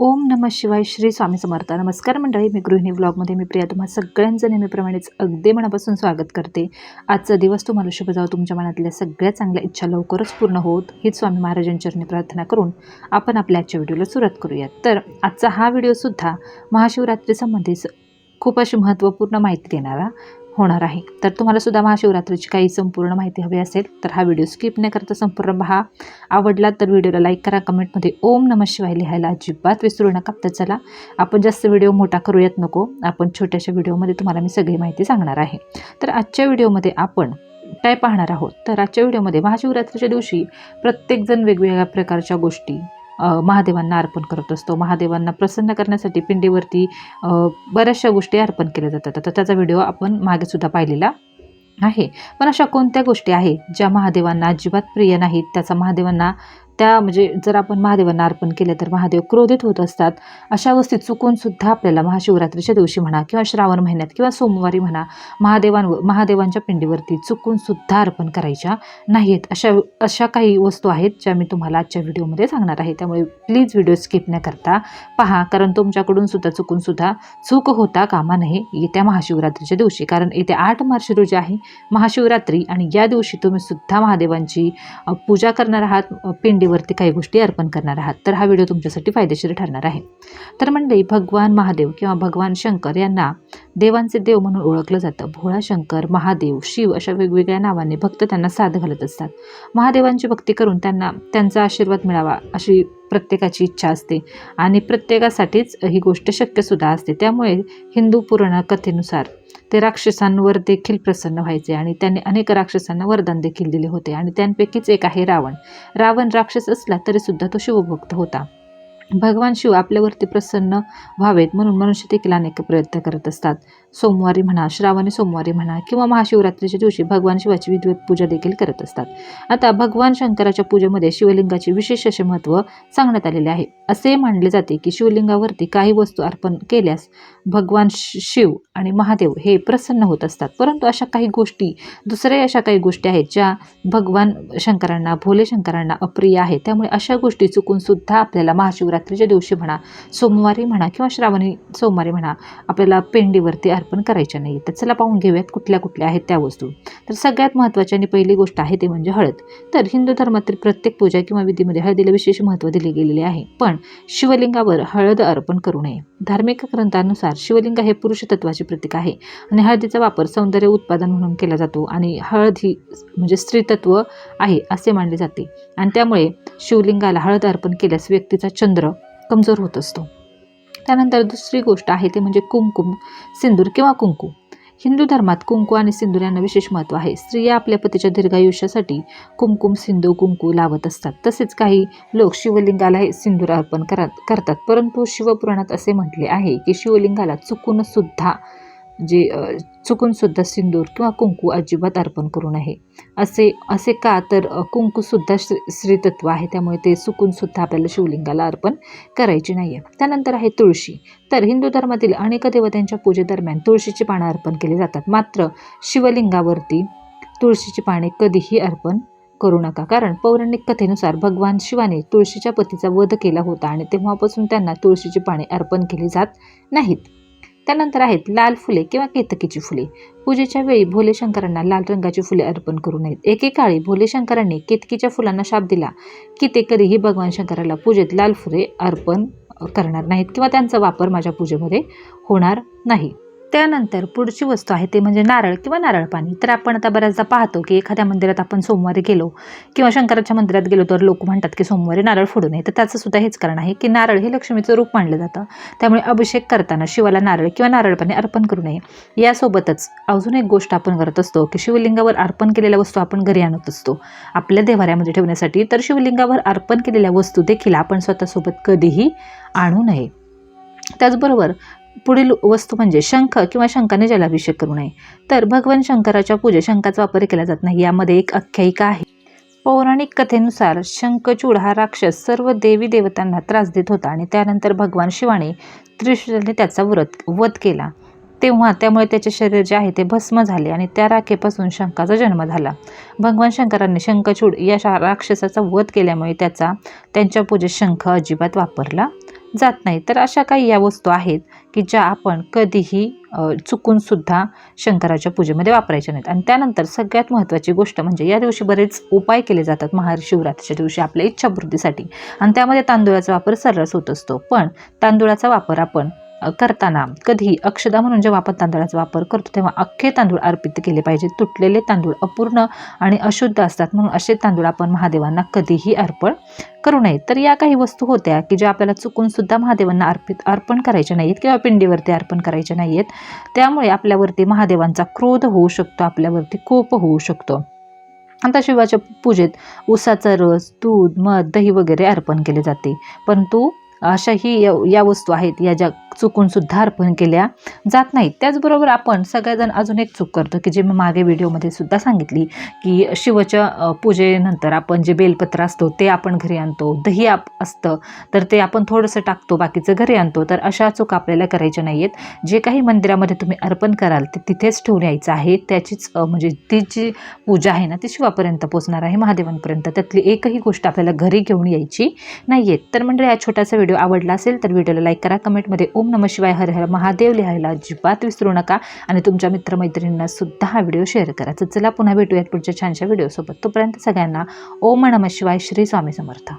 ओम नमः शिवाय श्री स्वामी समर्थ. नमस्कार मंडळी मी गृहिणी ब्लॉगमध्ये मी प्रिया. तुम्हा सगळ्यांचं नेहमीप्रमाणेच अगदी मनापासून स्वागत करते. आजचा दिवस तुम्हाला शुभ जावं तुमच्या मनातल्या सगळ्या चांगल्या इच्छा लवकरच पूर्ण होत. हीच स्वामी महाराजांचरणी प्रार्थना करून आपण आपल्या आजच्या व्हिडिओला सुरुवात करूयात. तर आजचा हा व्हिडिओसुद्धा महाशिवरात्री संबंधित खूप अशी महत्त्वपूर्ण माहिती देणारा होणार आहे. तर तुम्हाला सुद्धा महाशिवरात्रीची काही संपूर्ण माहिती हवी असेल तर हा व्हिडिओ स्किप न करता संपूर्ण पहा. आवडला तर व्हिडिओला लाईक करा कमेंटमध्ये ओम नमः शिवाय लिहायला अजिबात विसरू नका तर चला आपण जास्त व्हिडिओ मोठा करूयात नको आपण छोट्याशा व्हिडिओमध्ये तुम्हाला मी सगळी माहिती सांगणार आहे. तर आजच्या व्हिडिओमध्ये आपण काय पाहणार आहोत? तर आजच्या व्हिडिओमध्ये महाशिवरात्रीच्या दिवशी प्रत्येकजण वेगवेगळ्या प्रकारच्या गोष्टी महादेवांना अर्पण करत असतो. महादेवांना प्रसन्न करण्यासाठी पिंडीवरती बऱ्याचशा गोष्टी अर्पण केल्या जातात. तर त्याचा व्हिडिओ आपण मागेसुद्धा पाहिलेला आहे. पण अशा कोणत्या गोष्टी आहेत ज्या महादेवांना अजिबात प्रिय नाहीत? त्याचा महादेवांना त्या म्हणजे जर आपण महादेवांना अर्पण केले तर महादेव क्रोधित होत असतात. अशा गोष्टी चुकून सुद्धा आपल्याला महाशिवरात्रीच्या दिवशी म्हणा किंवा श्रावण महिन्यात किंवा सोमवारी म्हणा महादेवांवर महादेवांच्या पिंडीवरती चुकून सुद्धा अर्पण करायच्या नाहीत. अशा अशा काही वस्तू आहेत ज्या मी तुम्हाला आजच्या व्हिडिओमध्ये सांगणार आहे. त्यामुळे प्लीज व्हिडिओ स्किप न करता पहा. कारण तुमच्याकडून सुद्धा चुकून सुद्धा चूक होता कामा नये येत्या महाशिवरात्रीच्या दिवशी. कारण येत्या आठ मार्च रोजी आहे महाशिवरात्री आणि या दिवशी तुम्ही सुद्धा महादेवांची पूजा करणार आहात. पिंडी वरती काही गोष्टी अर्पण करणार आहात. तर हा व्हिडिओ तुमच्यासाठी फायदेशीर ठरणार आहे. तर मंडळी भगवान महादेव किंवा भगवान शंकर यांना देवांचे देव म्हणून ओळखलं जातं. भोळा शंकर महादेव शिव अशा वेगवेगळ्या नावाने भक्त त्यांना साथ घालत असतात. महादेवांची भक्ती करून त्यांना त्यांचा आशीर्वाद मिळावा अशी प्रत्येकाची इच्छा असते आणि प्रत्येकासाठीच ही गोष्ट शक्यसुद्धा असते. त्यामुळे हिंदू पुराण कथेनुसार ते राक्षसांवर देखील प्रसन्न व्हायचे आणि त्यांनी अनेक राक्षसांना वरदान देखील दिले होते. आणि त्यांपैकीच एक आहे रावण. रावण राक्षस असला तरीसुद्धा तो शिवभक्त होता. भगवान शिव आपल्यावरती प्रसन्न व्हावेत म्हणून मनुष्य देखील अनेक प्रयत्न करत असतात. सोमवारी म्हणा श्रावणी सोमवारी म्हणा किंवा महाशिवरात्रीच्या दिवशी भगवान शिवाची विधिवत पूजा देखील करत असतात. आता भगवान शंकराच्या पूजेमध्ये शिवलिंगाचे विशेष असे महत्त्व सांगण्यात आलेले आहे. असे मानले जाते की शिवलिंगावरती काही वस्तू अर्पण केल्यास भगवान शिव आणि महादेव हे प्रसन्न होत असतात. परंतु अशा काही गोष्टी दुसऱ्या अशा काही गोष्टी आहेत ज्या भगवान शंकरांना भोले शंकरांना अप्रिय आहे. त्यामुळे अशा गोष्टी चुकून सुद्धा आपल्याला नवरात्रीच्या दिवशी म्हणा सोमवारी म्हणा किंवा श्रावणी सोमवारी म्हणा आपल्याला पेंडीवरती अर्पण करायच्या नाही. तर चला पाहून घेऊयात कुठल्या कुठल्या आहेत त्या वस्तू. तर सगळ्यात महत्त्वाची आणि पहिली गोष्ट आहे ते म्हणजे हळद. तर हिंदू धर्मातील प्रत्येक पूजा किंवा विधीमध्ये हळदीला विशेष महत्त्व दिले गेलेले आहे. पण शिवलिंगावर हळद अर्पण करू नये. धार्मिक ग्रंथानुसार शिवलिंग हे पुरुष तत्वाचे प्रतीक आहे आणि हळदीचा वापर सौंदर्य उत्पादन म्हणून केला जातो आणि हळद ही म्हणजे स्त्रीतत्व आहे असे मानले जाते. आणि त्यामुळे शिवलिंगाला हळद अर्पण केल्यास व्यक्तीचा चंद्र कमजोर होत असतो. त्यानंतर दुसरी गोष्ट आहे ते म्हणजे कुमकुम सिंदूर किंवा कुंकू. हिंदू धर्मात कुंकू आणि सिंदूर यांना विशेष महत्त्व आहे. स्त्रिया आपल्या पतीच्या दीर्घायुष्यासाठी कुमकुम सिंधू कुंकू लावत असतात. तसेच काही लोक शिवलिंगाला हे सिंदूर अर्पण करत करतात. परंतु शिवपुराणात असे म्हटले आहे की शिवलिंगाला चुकूनसुद्धा जे चुकूनसुद्धा चुकून सुद्धा सिंदूर किंवा कुंकू अजिबात अर्पण करू नये. असे असे का तर कुंकूसुद्धा श्री श्रीतत्व आहे. त्यामुळे ते चुकून सुद्धा आपल्याला शिवलिंगाला अर्पण करायचे नाही आहे त्यानंतर आहे तुळशी. तर हिंदू धर्मातील अनेक देवतांच्या पूजेदरम्यान तुळशीची पानं अर्पण केली जातात. मात्र शिवलिंगावरती तुळशीची पाने कधीही अर्पण करू नका. कारण पौराणिक कथेनुसार भगवान शिवाने तुळशीच्या पतीचा वध केला होता आणि तेव्हापासून त्यांना तुळशीची पाने अर्पण केली जात नाहीत. त्यानंतर आहेत लाल फुले किंवा केतकीची फुले. पूजेच्या वेळी भोले शंकरांना लाल रंगाची फुले अर्पण करू नयेत. एकेकाळी भोले शंकरांनी केतकीच्या फुलांना शाप दिला. की ते कधीही भगवान शंकराला पूजेत लाल फुले अर्पण करणार नाहीत किंवा त्यांचा वापर माझ्या पूजेमध्ये होणार नाही. त्यानंतर पुढची वस्तू आहे ते म्हणजे नारळ किंवा नारळ पाणी. तर आपण आता बऱ्याचदा पाहतो की एखाद्या मंदिरात आपण सोमवारी गेलो किंवा शंकराच्या मंदिरात गेलो तर लोक म्हणतात की सोमवारी नारळ फोडू नये. तर त्याचं सुद्धा हेच कारण आहे की नारळ हे लक्ष्मीचं रूप मानलं जातं. त्यामुळे अभिषेक करताना शिवाला नारळ किंवा नारळ पाणी अर्पण करू नये. यासोबतच अजून एक गोष्ट आपण करत असतो की शिवलिंगावर अर्पण केलेल्या वस्तू आपण घरी आणत असतो. आपल्या देवाऱ्यामध्ये ठेवण्यासाठी तर शिवलिंगावर अर्पण केलेल्या वस्तू देखील आपण स्वतःसोबत कधीही आणू नये. त्याचबरोबर पुढील वस्तू म्हणजे शंख किंवा शंखाने जलाभिषेक करू नये. तर भगवान शंकराच्या पूजेत शंखाचा वापर केला जात नाही. यामध्ये एक आख्यायिका आहे. पौराणिक कथेनुसार शंखचूड हा राक्षस सर्व देवी देवतांना त्रास देत होता आणि त्यानंतर भगवान शिवाने त्रिशूलने त्याचा व्रत वध केला. तेव्हा त्यामुळे त्याचे शरीर जे आहे ते भस्म झाले आणि त्या राखेपासून शंखाचा जन्म झाला. भगवान शंकरांनी शंखचूड या राक्षसाचा वध केल्यामुळे त्याचा त्यांच्या पूजेत शंख अजिबात वापरला जात नाही. तर अशा काही या वस्तू आहेत की ज्या आपण कधीही चुकूनसुद्धा शंकराच्या पूजेमध्ये वापरायच्या नाहीत. आणि त्यानंतर सगळ्यात महत्त्वाची गोष्ट म्हणजे या दिवशी बरेच उपाय केले जातात महाशिवरात्रीच्या दिवशी आपल्या इच्छापूर्तीसाठी. आणि त्यामध्ये तांदूळाचा वापर सर्रास होत असतो. पण तांदूळाचा वापर आपण करताना कधी अक्षदा म्हणून जेव्हा आपण तांदळाचा वापर करतो तेव्हा अख्खे तांदूळ अर्पित केले पाहिजेत तुटलेले तांदूळ अपूर्ण आणि अशुद्ध असतात. म्हणून असे तांदूळ आपण महादेवांना कधीही अर्पण करू नये. तर या काही वस्तू होत्या की ज्या आपल्याला चुकून सुद्धा महादेवांना अर्पित अर्पण करायच्या नाहीत किंवा पिंडीवरती अर्पण करायचे नाहीत. त्यामुळे आपल्यावरती महादेवांचा क्रोध होऊ शकतो आपल्यावरती कोप होऊ शकतो. आता शिवाच्या पूजेत उसाचा रस दूध मध दही वगैरे अर्पण केले जाते. परंतु अशाही या या वस्तू आहेत या ज्या चुकून सुद्धा अर्पण केल्या जात नाहीत. त्याचबरोबर आपण सगळेजण अजून एक चूक करतो की जे मी मागे व्हिडिओमध्ये सुद्धा सांगितली की शिवच्या पूजेनंतर आपण जे बेलपत्र असतो ते आपण घरी आणतो दही आप असतं तर ते आपण थोडंसं टाकतो बाकीचं घरी आणतो. तर अशा चूक आपल्याला करायच्या नाही आहेत जे काही मंदिरामध्ये तुम्ही अर्पण कराल ते तिथेच ठेवून यायचं आहे. त्याचीच म्हणजे ती जी पूजा आहे ना ती शिवापर्यंत पोचणार आहे महादेवांपर्यंत. त्यातली एकही गोष्ट आपल्याला घरी घेऊन यायची नाही आहेत तर म्हणजे हा छोटासा व्हिडिओ आवडला असेल तर व्हिडिओला लाईक करा कमेंटमध्ये ओम नम शिवाय हर हर महादेव. लिहायला अजिबात विसरू नका. आणि तुमच्या मित्रमैत्रिणींना सुद्धा हा व्हिडिओ शेअर करा. तर चला पुन्हा भेटूयात पुढच्या छानशा व्हिडिओसोबत. तोपर्यंत सगळ्यांना ओम नम शिवाय श्री स्वामी समर्थ.